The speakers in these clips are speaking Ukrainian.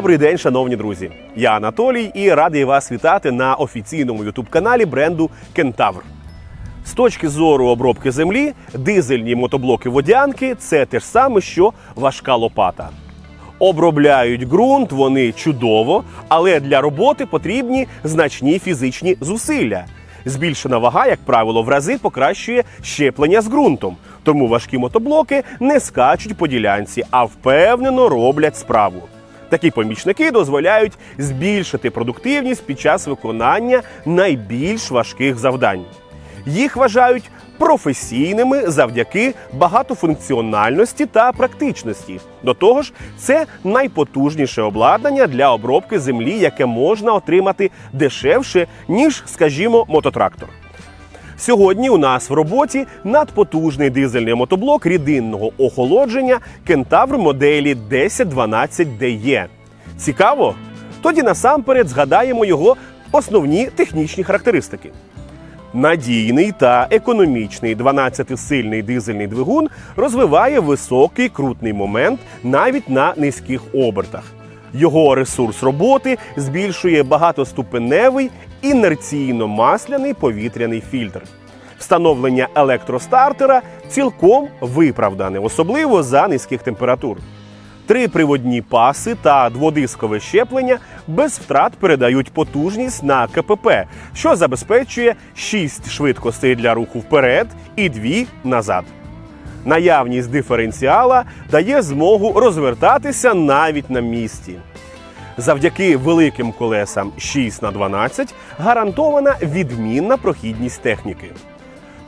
Добрий день, шановні друзі! Я Анатолій і радий вас вітати на офіційному ютуб-каналі бренду Кентавр. З точки зору обробки землі, дизельні мотоблоки водянки це те ж саме, що важка лопата. Обробляють ґрунт вони чудово, але для роботи потрібні значні фізичні зусилля. Збільшена вага, як правило, в рази покращує щеплення з ґрунтом. Тому важкі мотоблоки не скачуть по ділянці, а впевнено роблять справу. Такі помічники дозволяють збільшити продуктивність під час виконання найбільш важких завдань. Їх вважають професійними завдяки багатофункціональності та практичності. До того ж, це найпотужніше обладнання для обробки землі, яке можна отримати дешевше, ніж, скажімо, мототрактор. Сьогодні у нас в роботі надпотужний дизельний мотоблок рідинного охолодження Кентавр моделі 1012DE. Цікаво? Тоді насамперед згадаємо його основні технічні характеристики. Надійний та економічний 12-сильний дизельний двигун розвиває високий крутний момент навіть на низьких обертах. Його ресурс роботи збільшує багатоступеневий інерційно-масляний повітряний фільтр. Встановлення електростартера цілком виправдане, особливо за низьких температур. Три приводні паси та дводискове щеплення без втрат передають потужність на КПП, що забезпечує 6 швидкостей для руху вперед і 2 назад. Наявність диференціала дає змогу розвертатися навіть на місці. Завдяки великим колесам 6 на 12 гарантована відмінна прохідність техніки.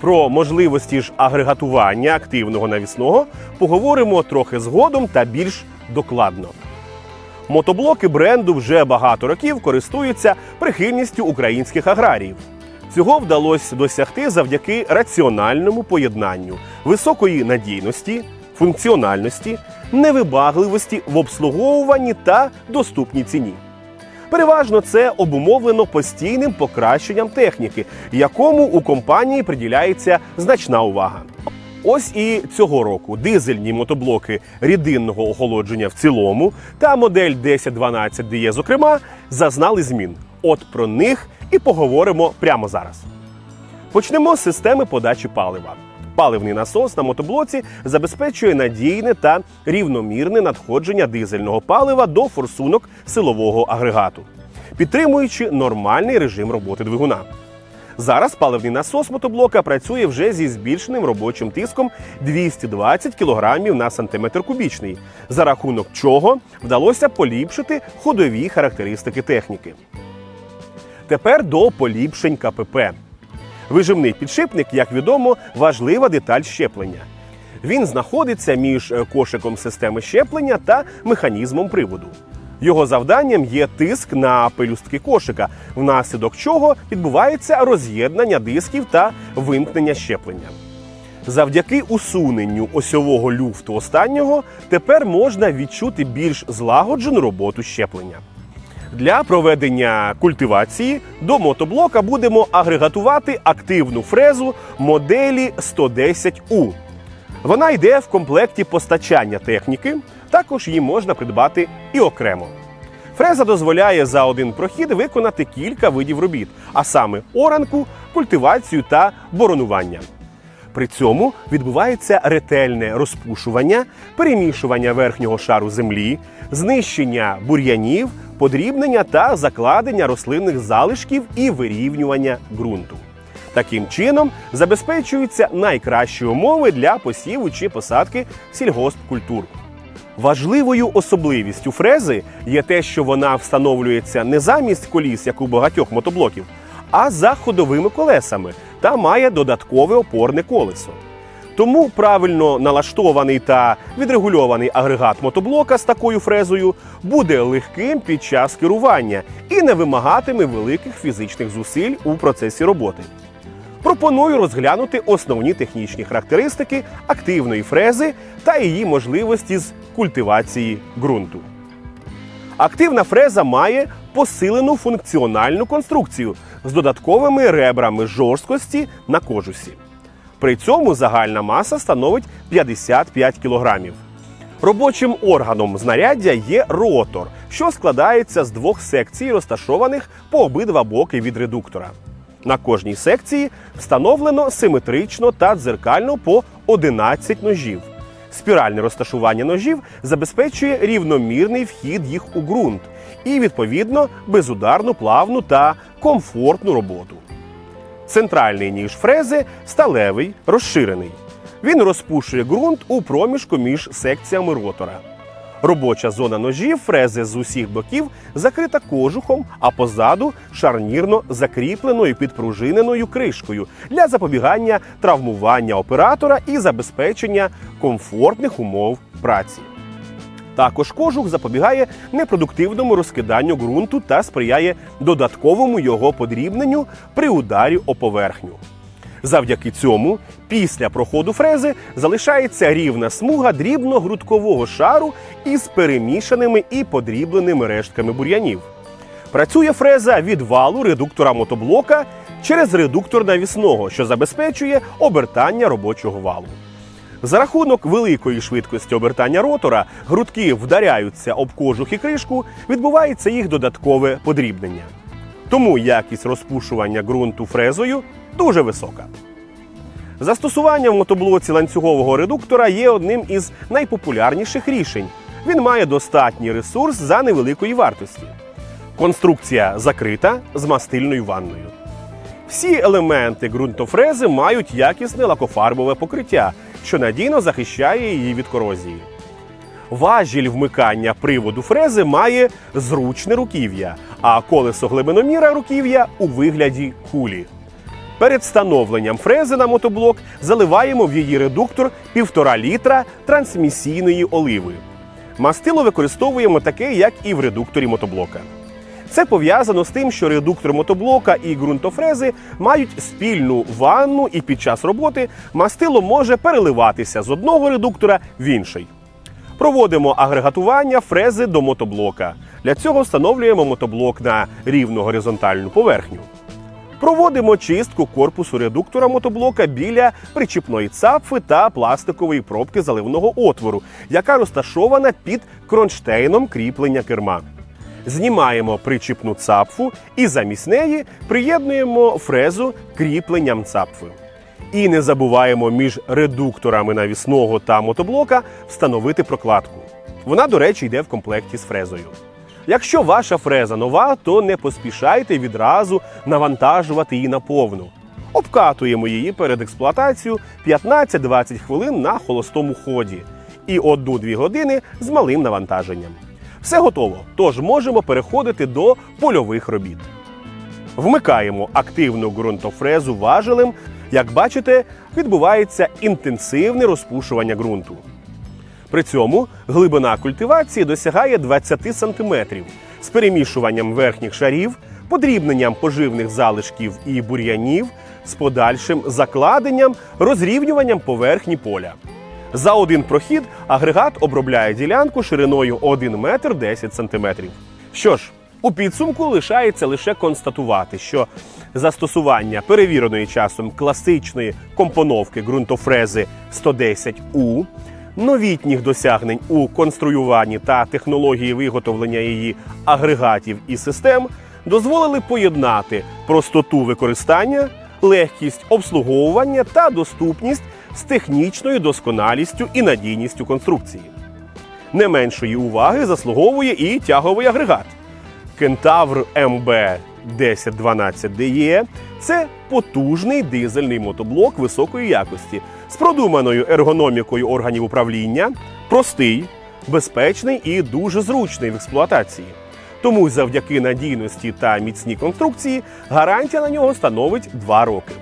Про можливості ж агрегатування активного навісного поговоримо трохи згодом та більш докладно. Мотоблоки бренду вже багато років користуються прихильністю українських аграріїв. Цього вдалося досягти завдяки раціональному поєднанню високої надійності, функціональності, невибагливості в обслуговуванні та доступній ціні. Переважно це обумовлено постійним покращенням техніки, якому у компанії приділяється значна увага. Ось і цього року дизельні мотоблоки рідинного охолодження в цілому та модель 1012 DE, зокрема, зазнали змін. От про них і поговоримо прямо зараз. Почнемо з системи подачі палива. Паливний насос на мотоблоці забезпечує надійне та рівномірне надходження дизельного палива до форсунок силового агрегату, підтримуючи нормальний режим роботи двигуна. Зараз паливний насос мотоблока працює вже зі збільшеним робочим тиском 220 кг на сантиметр кубічний, за рахунок чого вдалося поліпшити ходові характеристики техніки. Тепер до поліпшень КПП. Вижимний підшипник, як відомо, важлива деталь щеплення. Він знаходиться між е, кошиком системи щеплення та механізмом приводу. Його завданням є тиск на пелюстки кошика, внаслідок чого відбувається роз'єднання дисків та вимкнення щеплення. Завдяки усуненню осьового люфту останнього тепер можна відчути більш злагоджену роботу щеплення. Для проведення культивації до мотоблока будемо агрегатувати активну фрезу моделі 110U. Вона йде в комплекті постачання техніки, також її можна придбати і окремо. Фреза дозволяє за один прохід виконати кілька видів робіт, а саме оранку, культивацію та боронування. При цьому відбувається ретельне розпушування, перемішування верхнього шару землі, знищення бур'янів, подрібнення та закладення рослинних залишків і вирівнювання ґрунту. Таким чином забезпечуються найкращі умови для посіву чи посадки сільгоспкультур. Важливою особливістю фрези є те, що вона встановлюється не замість коліс, як у багатьох мотоблоків, а за ходовими колесами та має додаткове опорне колесо. Тому правильно налаштований та відрегульований агрегат мотоблока з такою фрезою буде легким під час керування і не вимагатиме великих фізичних зусиль у процесі роботи. Пропоную розглянути основні технічні характеристики активної фрези та її можливості з культивації ґрунту. Активна фреза має посилену функціональну конструкцію з додатковими ребрами жорсткості на кожусі. При цьому загальна маса становить 55 кг. Робочим органом знаряддя є ротор, що складається з двох секцій, розташованих по обидва боки від редуктора. На кожній секції встановлено симетрично та дзеркально по 11 ножів. Спіральне розташування ножів забезпечує рівномірний вхід їх у ґрунт і, відповідно, безударну, плавну та комфортну роботу. Центральний ніж фрези сталевий, розширений. Він розпушує ґрунт у проміжку між секціями ротора. Робоча зона ножів фрези з усіх боків закрита кожухом, а позаду шарнірно закріпленою підпружиненою кришкою для запобігання травмування оператора і забезпечення комфортних умов праці. Також кожух запобігає непродуктивному розкиданню ґрунту та сприяє додатковому його подрібненню при ударі о поверхню. Завдяки цьому, після проходу фрези залишається рівна смуга дрібно-грудкового шару із перемішаними і подрібленими рештками бур'янів. Працює фреза від валу редуктора мотоблока через редуктор навісного, що забезпечує обертання робочого валу. За рахунок великої швидкості обертання ротора грудки вдаряються об кожух і кришку, відбувається їх додаткове подрібнення. Тому якість розпушування ґрунту фрезою дуже висока. Застосування в мотоблоці ланцюгового редуктора є одним із найпопулярніших рішень. Він має достатній ресурс за невеликої вартості. Конструкція закрита з мастильною ванною. Всі елементи ґрунтофрези мають якісне лакофарбове покриття, що надійно захищає її від корозії. Важіль вмикання приводу фрези має зручне руків'я, а колесо глибиноміра руків'я у вигляді кулі. Перед встановленням фрези на мотоблок заливаємо в її редуктор 1,5 літра трансмісійної оливи. Мастило використовуємо таке, як і в редукторі мотоблока. Це пов'язано з тим, що редуктор мотоблока і ґрунтофрези мають спільну ванну, і під час роботи мастило може переливатися з одного редуктора в інший. Проводимо агрегатування фрези до мотоблока. Для цього встановлюємо мотоблок на рівну горизонтальну поверхню. Проводимо чистку корпусу редуктора мотоблока біля причіпної цапфи та пластикової пробки заливного отвору, яка розташована під кронштейном кріплення керма. Знімаємо причіпну цапфу і замість неї приєднуємо фрезу кріпленням цапфи. І не забуваємо між редукторами навісного та мотоблока встановити прокладку. Вона, до речі, йде в комплекті з фрезою. Якщо ваша фреза нова, то не поспішайте відразу навантажувати її наповну. Обкатуємо її перед експлуатацією 15-20 хвилин на холостому ході і 1-2 години з малим навантаженням. Все готово, тож можемо переходити до польових робіт. Вмикаємо активну ґрунтофрезу важелем. Як бачите, відбувається інтенсивне розпушування ґрунту. При цьому глибина культивації досягає 20 см з перемішуванням верхніх шарів, подрібненням поживних залишків і бур'янів, з подальшим закладенням, розрівнюванням поверхні поля. За один прохід агрегат обробляє ділянку шириною 1 метр 10 сантиметрів. Що ж, у підсумку лишається лише констатувати, що застосування перевіреної часом класичної компоновки ґрунтофрези 110У, новітніх досягнень у конструюванні та технології виготовлення її агрегатів і систем дозволили поєднати простоту використання, легкість обслуговування та доступність з технічною досконалістю і надійністю конструкції. Не меншої уваги заслуговує і тяговий агрегат. Кентавр МБ 1012 DE – це потужний дизельний мотоблок високої якості з продуманою ергономікою органів управління, простий, безпечний і дуже зручний в експлуатації. Тому завдяки надійності та міцній конструкції гарантія на нього становить 2 роки.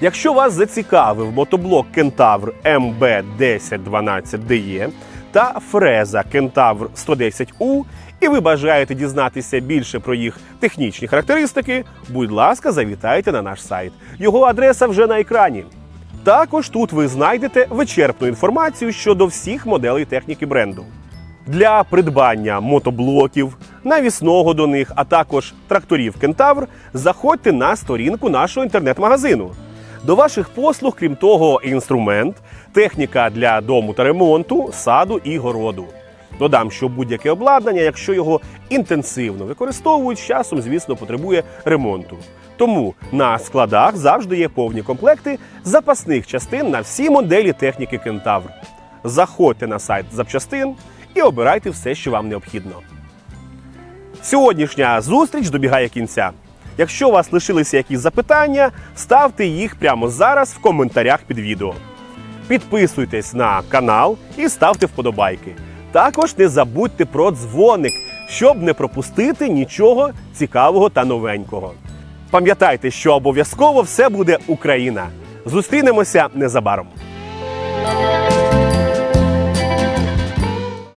Якщо вас зацікавив мотоблок Кентавр МБ 1012 DE та фреза Кентавр 110U, і ви бажаєте дізнатися більше про їх технічні характеристики, будь ласка, завітайте на наш сайт. Його адреса вже на екрані. Також тут ви знайдете вичерпну інформацію щодо всіх моделей техніки бренду. Для придбання мотоблоків, навісного до них, а також тракторів Кентавр, заходьте на сторінку нашого інтернет-магазину. До ваших послуг, крім того, інструмент, техніка для дому та ремонту, саду і городу. Додам, що будь-яке обладнання, якщо його інтенсивно використовують, з часом, звісно, потребує ремонту. Тому на складах завжди є повні комплекти запасних частин на всі моделі техніки Кентавр. Заходьте на сайт запчастин і обирайте все, що вам необхідно. Сьогоднішня зустріч добігає кінця. Якщо у вас лишилися якісь запитання, ставте їх прямо зараз в коментарях під відео. Підписуйтесь на канал і ставте вподобайки. Також не забудьте про дзвоник, щоб не пропустити нічого цікавого та новенького. Пам'ятайте, що обов'язково все буде Україна. Зустрінемося незабаром.